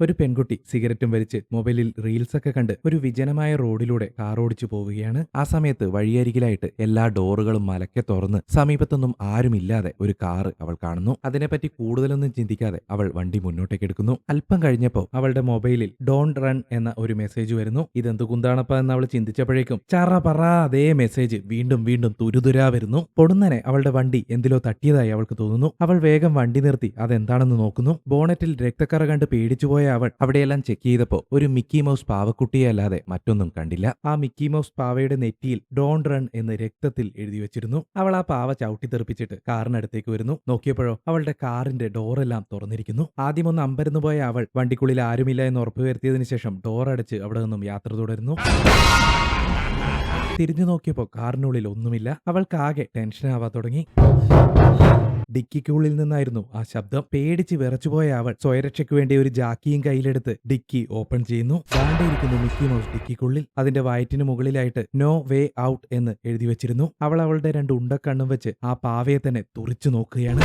ഒരു പെൺകുട്ടി സിഗരറ്റും വലിച്ച് മൊബൈലിൽ റീൽസൊക്കെ കണ്ട് ഒരു വിജനമായ റോഡിലൂടെ കാർ ഓടിച്ചു പോവുകയാണ്. ആ സമയത്ത് വഴിയരികിലായിട്ട് എല്ലാ ഡോറുകളും മലക്കെ തുറന്ന് സമീപത്തൊന്നും ആരുമില്ലാതെ ഒരു കാർ അവൾ കാണുന്നു. അതിനെപ്പറ്റി കൂടുതലൊന്നും ചിന്തിക്കാതെ അവൾ വണ്ടി മുന്നോട്ടേക്ക് എടുക്കുന്നു. അല്പം കഴിഞ്ഞപ്പോൾ അവളുടെ മൊബൈലിൽ ഡോണ്ട് റൺ എന്ന ഒരു മെസ്സേജ് വരുന്നു. ഇതെന്ത് കുന്താണപ്പ എന്ന് അവൾ ചിന്തിച്ചപ്പോഴേക്കും ചറ പറ അതേ മെസ്സേജ് വീണ്ടും വീണ്ടും തുരുതുരാ വരുന്നു. പൊടുന്നനെ അവളുടെ വണ്ടി എന്തിലോ തട്ടിയതായി അവൾക്ക് തോന്നുന്നു. അവൾ വേഗം വണ്ടി നിർത്തി അതെന്താണെന്ന് നോക്കുന്നു. ബോണറ്റിൽ രക്തക്കറ കണ്ട് പേടിച്ചുപോയ അവൾ അവിടെയെല്ലാം ചെക്ക് ചെയ്തപ്പോൾ ഒരു മിക്കി മൗസ് പാവക്കുട്ടിയെ അല്ലാതെ മറ്റൊന്നും കണ്ടില്ല. ആ മിക്കി മൗസ് പാവയുടെ നെറ്റിയിൽ ഡോൺ റൺ എന്ന് രക്തത്തിൽ എഴുതി വെച്ചിരുന്നു. അവൾ ആ പാവ ചവിട്ടി തെറിപ്പിച്ചിട്ട് കാറിനടുത്തേക്ക് വരുന്നു. നോക്കിയപ്പോഴോ അവളുടെ കാറിന്റെ ഡോറെല്ലാം തുറന്നിരിക്കുന്നു. ആദ്യമൊന്ന് അമ്പരന്ന് പോയ അവൾ വണ്ടിക്കുള്ളിൽ ആരുമില്ല എന്ന് ഉറപ്പുവരുത്തിയതിനു ശേഷം ഡോർ അടച്ച് അവിടെ നിന്നും യാത്ര തുടരുന്നു. തിരിഞ്ഞു നോക്കിയപ്പോൾ കാറിനുള്ളിൽ ഒന്നുമില്ല. അവൾക്കാകെ ടെൻഷനാവാൻ തുടങ്ങി. ഡിക്കിക്കുള്ളിൽ നിന്നായിരുന്നു ആ ശബ്ദം. പേടിച്ച് വിറച്ചുപോയ അവൾ സ്വയരക്ഷയ്ക്ക് വേണ്ടി ഒരു ജാക്കിയും കയ്യിലെടുത്ത് ഡിക്കി ഓപ്പൺ ചെയ്യുന്നു. താണ്ടിയിരിക്കുന്നു മിക്കി മൗസ് ഡിക്കിക്കുള്ളിൽ. അതിന്റെ വയറ്റിന് മുകളിലായിട്ട് നോ വേ ഔട്ട് എന്ന് എഴുതി വെച്ചിരുന്നു. അവൾ അവളുടെ രണ്ട് ഉണ്ടക്കണ്ണും വെച്ച് ആ പാവയെ തന്നെ തുറിച്ചു നോക്കുകയാണ്.